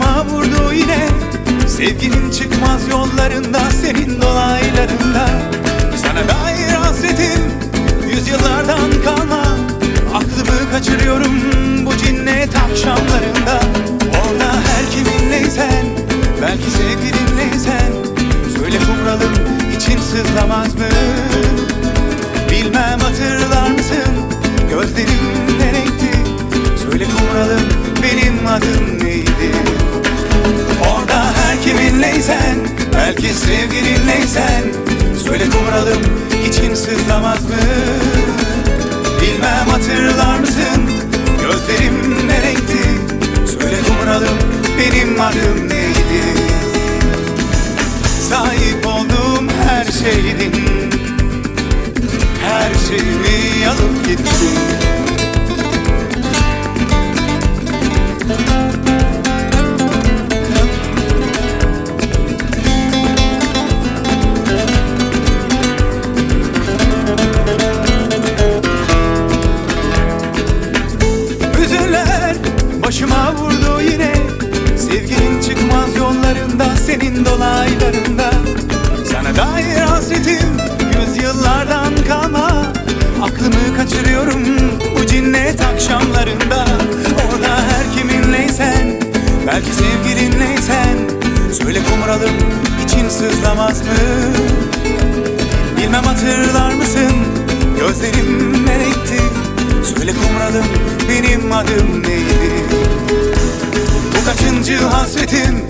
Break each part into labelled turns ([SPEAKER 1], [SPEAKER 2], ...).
[SPEAKER 1] Başıma vurdu yine. Sevginin çıkmaz yollarında Senin dolaylarında. Sana dair hasretim Yüzyıllardan kalma. Aklımı kaçırıyorum bu cinnet Kumralım için sızlamaz mı? Bilmem hatırlar mısın? Gözlerim ne renkti? Söyle kumralım benim adım neydi? Sahip olduğum her şeydin Her şeyimi alıp gittin Senin dolaylarında. Sana dair hasretim Yüzyıllardan kalma. Aklımı kaçırıyorum Bu cinnet akşamlarında. Orada her kiminleysen Belki sevgilinleysen Söyle kumralım için sızlamaz mı? Bilmem hatırlar mısın? Gözlerim ne renkti Söyle kumralım benim adım neydi? Bu kaçıncı hasretim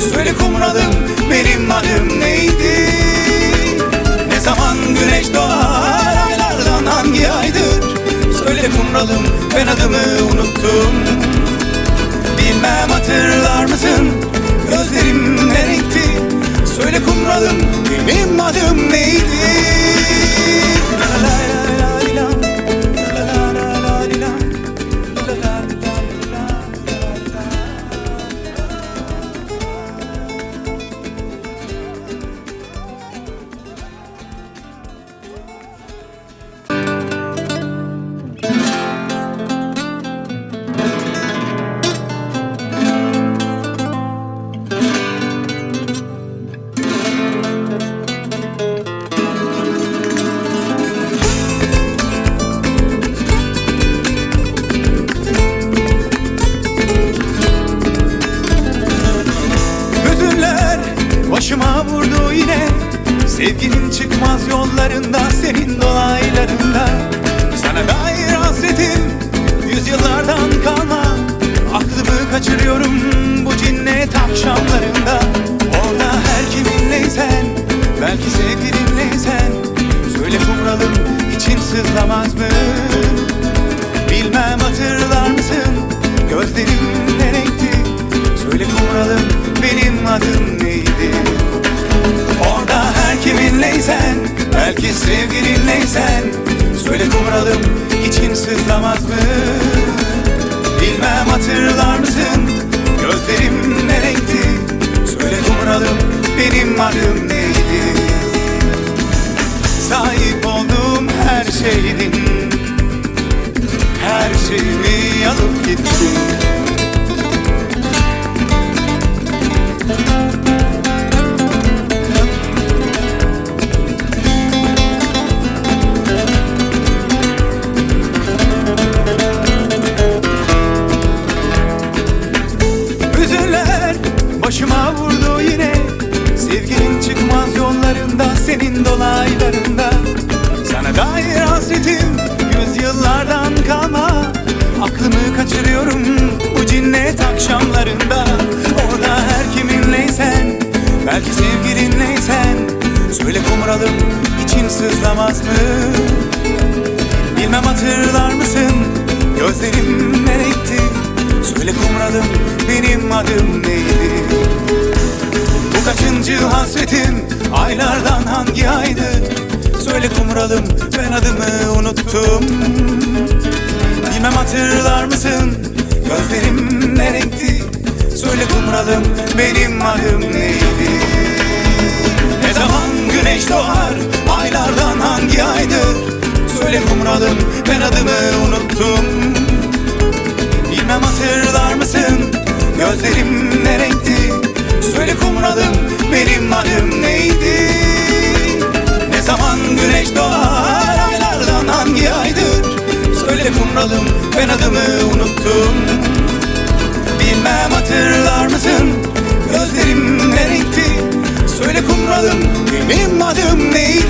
[SPEAKER 1] Söyle kumralım benim adım neydi? Ne zaman güneş doğar Aylardan hangi aydır? Söyle kumralım ben adımı unuttum. Bilmem hatırlar mısın? Gözlerim ne renkti Söyle kumralım benim adım neydi Sevginin çıkmaz yollarında Senin dolaylarında. Sana dair hasretim Yüzyıllardan kalma. Aklımı kaçırıyorum Bu cinnet akşamlarında. Orada her kiminleysen Belki sevgilinleysen Söyle kumralım için sızlamaz mı? Bilmem hatırlar mısın Gözlerim ne renkti? Söyle kumralım benim adım neydi Belki sevgilinleysen Söyle kumralım için sızlamaz mı? Bilmem hatırlar mısın akşamlarında Orada her kiminleysen Belki sevgilinleysen Söyle kumralım için sızlamaz mı? Bilmem hatırlar mısın Gözlerim ne renkti Söyle kumralım benim adım neydi? Bu kaçıncı hasretim Aylardan hangi aydı? Söyle kumralım ben adımı unuttum. Bilmem hatırlar mısın Gözlerim ne renkti Kumralım benim adım neydi? Ne zaman güneş doğar Aylardan hangi aydır? Söyle kumralım ben adımı unuttum. Bilmem hatırlar mısın? Gözlerim ne renkti? Söyle kumralım benim adım neydi? Ne zaman güneş doğar Aylardan hangi aydır? Söyle kumralım ben adımı unuttum more me.